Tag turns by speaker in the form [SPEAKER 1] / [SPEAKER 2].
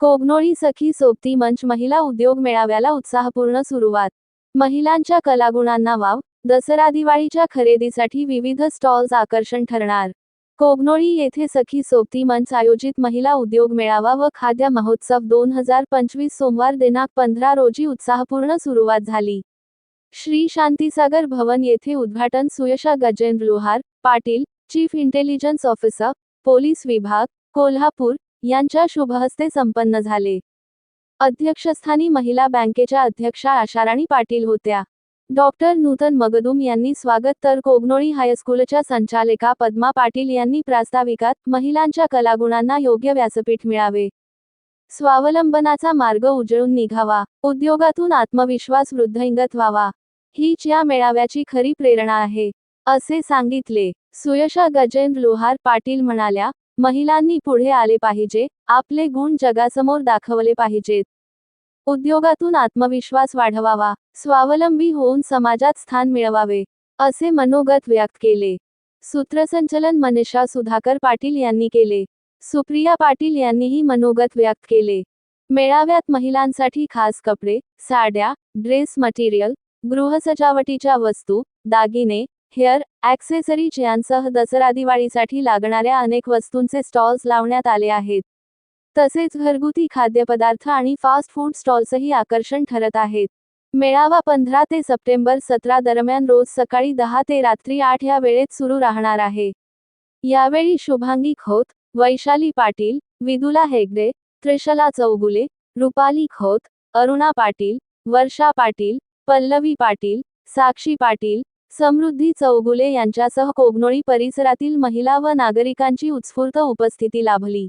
[SPEAKER 1] कोगनोळी सखी सोबती मंच महिला उद्योग मेळाव्याला उत्साहपूर्ण सुरुवात. महिलांच्या कलागुणांना वाव दसरा दिवाळीच्या खरेदीसाठी विविध स्टॉल्स आकर्षण ठरणार. कोगनोळी येथे सखी सोबती मंच आयोजित महिला उद्योग मेळावा व खाद्य महोत्सव दोन हजार पंचवीस सोमवार दिनांक पंधरा रोजी उत्साहपूर्ण सुरुवात झाली. श्री शांतीसागर भवन येथे उद्घाटन Suyasha Gajendra Lohar Patil chief intelligence officer police विभाग कोल्हापूर यांच्या शुभहस्ते संपन्न झाले. अध्यक्षस्थानी महिला बँकेच्या अध्यक्षा आशाराणी पाटील होत्या. डॉक्टर नूतन मगदुम यांनी स्वागत तर कोगनोळी हायस्कूलच्या संचालिका पद्मा पाटील यांनी प्रास्ताविकात महिलांच्या कलागुणांना योग्य व्यासपीठ मिळावे. स्वावलंबनाचा मार्ग उजळून निघावा. उद्योगातून आत्मविश्वास वृद्धिंगत व्हावा. हीच या मेळाव्याची खरी प्रेरणा आहे. असे सांगितले. सुयशा गजेंद्र लोहार पाटील म्हणाल्या महिलांनी पुढे आले पाहिजे आपले गुण जगासमोर दाखवले पाहिजेत. उद्योगातून आत्मविश्वास वाढवावा स्वावलंबी होऊन समाजात स्थान मिळवावे असे मनोगत व्यक्त केले. सूत्रसंचलन मनीषा सुधाकर पाटील यांनी केले. सुप्रिया पाटील यांनीही मनोगत व्यक्त केले. मेळाव्यात महिलांसाठी खास कपडे साड्या ड्रेस मटेरियल गृहसजावटीच्या वस्तू दागिने हेअर ॲक्सेसरीज यांसह दसरा दिवाळीसाठी लागणाऱ्या अनेक वस्तूंचे स्टॉल्स लावण्यात आले आहेत. तसेच घरगुती खाद्यपदार्थ आणि फास्ट फूड स्टॉल्सही आकर्षण ठरत आहेत. मेळावा पंधरा ते सप्टेंबर सतरा दरम्यान रोज सकाळी दहा ते रात्री आठ या वेळेत सुरू राहणार आहे. यावेळी शुभांगी खोत वैशाली पाटील विदुला हेगडे त्रिशला चौगुले रुपाली खोत अरुणा पाटील वर्षा पाटील पल्लवी पाटील साक्षी पाटील समृद्धी चौगुले यांच्यासह कोगनोळी परिसरातील महिला व नागरिकांची उत्स्फूर्त उपस्थिती लाभली.